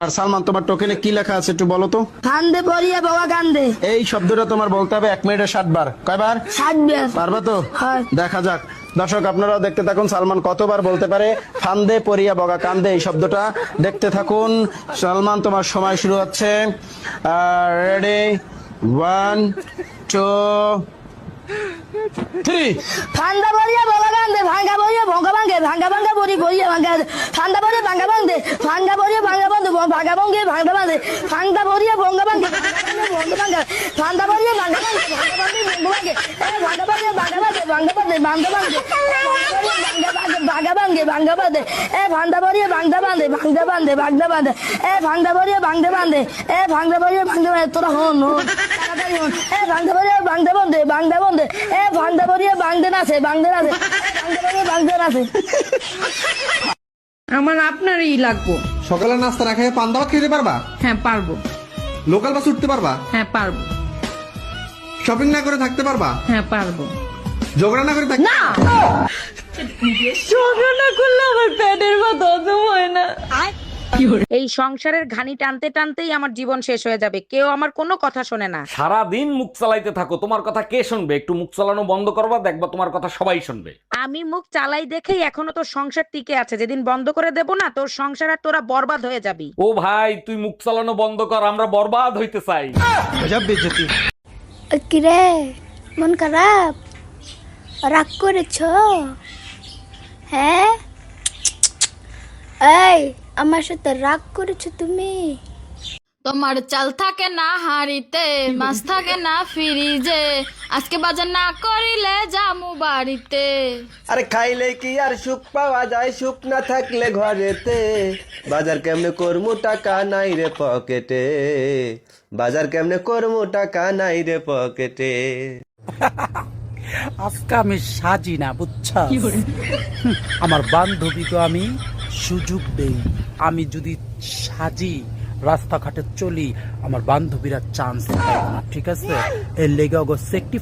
আর সালমান তোমার টোকেনে কি লেখা আছে একটু বলো তো? কান্দে পড়িয়া বাবা কান্দে এই শব্দটা তোমার বলতে হবে এক মিনিটে ষাট বার কয়বার? ষাট বের। পারবা তো? হয়। দেখা যাক। দর্শক আপনারাও দেখতে থাকুন সালমান কতবার বলতে পারে ফান্দে পরিয়া বগা কান্দে এই শব্দটা দেখতে থাকুন। সালমান তোমার সময় শুরু হচ্ছে। রেডি ওয়ান টু ঠান্ডা বড়িয়া বাবা কান্দে ভাঙ্গা বড়িয়া ভঙ্গা ভাঙ্গে ভাঙ্গা ভাঙ্গা বড়ি বড়িয়া ভাঙ্গা ঠান্ডা বড়িয়া ভাঙ্গা ভাঙ্গে ভাঙ্গা বড়িয়া ভাঙ্গা ভাঙ্গে ভাঙ্গা ভাঙ্গে ভাঙ্গা ভাঙ্গে ঠান্ডা পড়িয়া ভঙ্গা ভাঙ্গে ভঙ্গা ভাঙ্গে ঠান্ডা পড়িয়া ভাঙ্গা ভাঙ্গে ভাঙ্গা ভাঙ্গে ভাঙ্গা ভাঙ্গে ভাঙ্গা ভাঙ্গে ভাঙ্গা ভাঙ্গে ভাঙ্গা ভাঙ্গে এ ভান্ডা ভাঙ্গা বাঁধে ভাঙ্গা বাঁধে ভাঙ্গা বাঁধে। এ ভাঙ্গা বাঁধে এ ভাঙ্গা বাঁধে তোরা হন হন। এ বাঁধে বাঁধে। এ ভাঙ্গতে নাছে আমার আপনারই লাগবো। সকালে নাস্তা না খেয়ে পান খেতে পারবা? হ্যাঁ পারব। লোকাল বাস উঠতে পারবা? হ্যাঁ পারব। শপিং না করে থাকতে পারবা? হ্যাঁ পারব। ঝগড়া না করে না। ঝগড়া করলে আমার পেটের মতো হজম হয় না। এই সংসারের ঘানি টানতে টানতেই আমার জীবন শেষ হয়ে যাবে। কেউ আমার কোনো কথা শোনে না। সারা দিন মুখ চালাইতে থাকো। তোমার কথা কে শুনবে? একটু মুখ চালানো বন্ধ করবা দেখবা তোমার কথা সবাই শুনবে। আমি মুখ চালাই দেখেই এখনও তোর সংসার টিকে আছে। যেদিন বন্ধ করে দেব না তোর সংসার আর তোরা বরবাদ হয়ে যাবি। ও ভাই তুই মুখ চালানো বন্ধ কর আমরা বরবাদ হইতে চাই। কিরে মন খারাপ? রাগ করেছ? হ্যাঁ? এই আমার সাথে রাগ করেছ তুমি? তোমার চাল থাকে না হাড়িতে মাছ থাকে না ফ্রিজে। আজকে বাজার না করিলে জামু বাড়িতে। আরে খাইলে কি আর সুখ পাওয়া যায়? সুখ না থাকলে ঘরেতে। বাজার কেমনে করমু টাকা নাই রে পকেটে? বাজার কেমনে করমু টাকা নাই রে পকেটে? আজকে আমি সাজি না বুঝছ আমার বান্ধবীকে আমি সুযোগ দেই। আমি যদি সাজি রাস্তাঘাটে চলি আমার বান্ধবীরা চান্স পাবে না ঠিক আছে? এর লেগে অগো সেকটি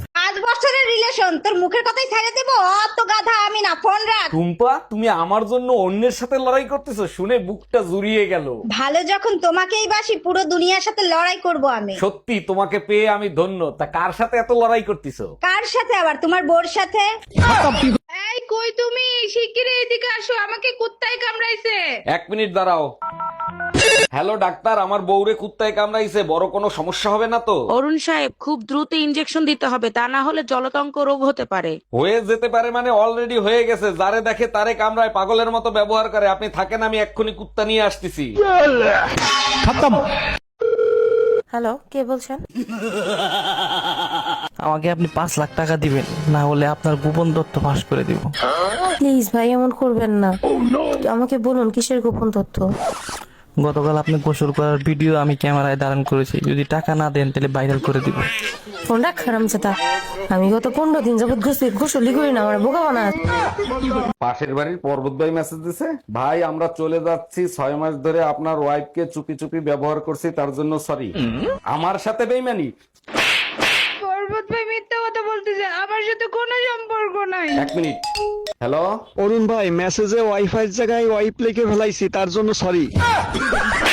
পাঁচ তোর মুখের কথাই ছেড়ে দেবো অত গাধা আমি না ফোন রাখ। টুম্পা তুমি আমার জন্য অন্যের সাথে লড়াই করতেছো শুনে বুকটা জুড়িয়ে গেল। ভালো যখন তোমাকেই বাসি পুরো দুনিয়ার সাথে লড়াই করব আমি। সত্যি তোমাকে পেয়ে আমি ধন্য। তা কার সাথে এত লড়াই করতেছো? কার সাথে আবার? তোমার বোর সাথে? এই কই তুমি? শিগগিরই এদিকে আসো আমাকে কুত্তায় কামড়াইছে। এক মিনিট দাঁড়াও। হ্যালো ডাক্তার আমার বউরে কুত্তায় কামড়াইছে বড় কোনো সমস্যা হবে না তো? অরুণ সাহেব খুব দ্রুত ইনজেকশন দিতে হবে তা না হলে জলতঙ্ক রোগ হতে পারে। হয়ে যেতে পারে মানে অলরেডি হয়ে গেছে যারে দেখে তারে কামড়ায় পাগলের মতো ব্যবহার করে। আপনি থাকেন আমি এক্ষুনি কুত্তা নিয়ে আসতেছি। হ্যালো কে বলছেন? আমাকে আপনি পাঁচ লাখ টাকা দিবেন না হলে আপনার গোপন তথ্য ফাঁস করে দিব। প্লিজ ভাই এমন করবেন না। আমাকে বলুন কিসের গোপন তথ্য? গতকাল আপনি গোসল করার ভিডিও আমি ক্যামেরায় ধারণ করেছি। যদি টাকা না দেন তাহলে ভাইরাল করে দিব। ফোন রাখ খারাম চেতা আমি গত পনেরো দিন যাবত গোসল গোসলি করি না আমার বোকা বানা পাশের বাড়ির পর্বত ভাই মেসেজ দিছে ভাই আমরা চলে যাচ্ছি ছয় মাস ধরে আপনার ওয়াইফকে চুপি চুপি ব্যবহার করছি তার জন্য সরি আমার সাথে বেইমানি। পর্বত ভাই মিথ্যা কথা বলতেছে আমার সাথে কোনো সম্পর্ক নাই। এক মিনিট। হ্যালো অরুণ ভাই মেসেজে ওয়াইফাই জায়গায় ওয়াইপ লিখে ফেলাইছি তার জন্য সরি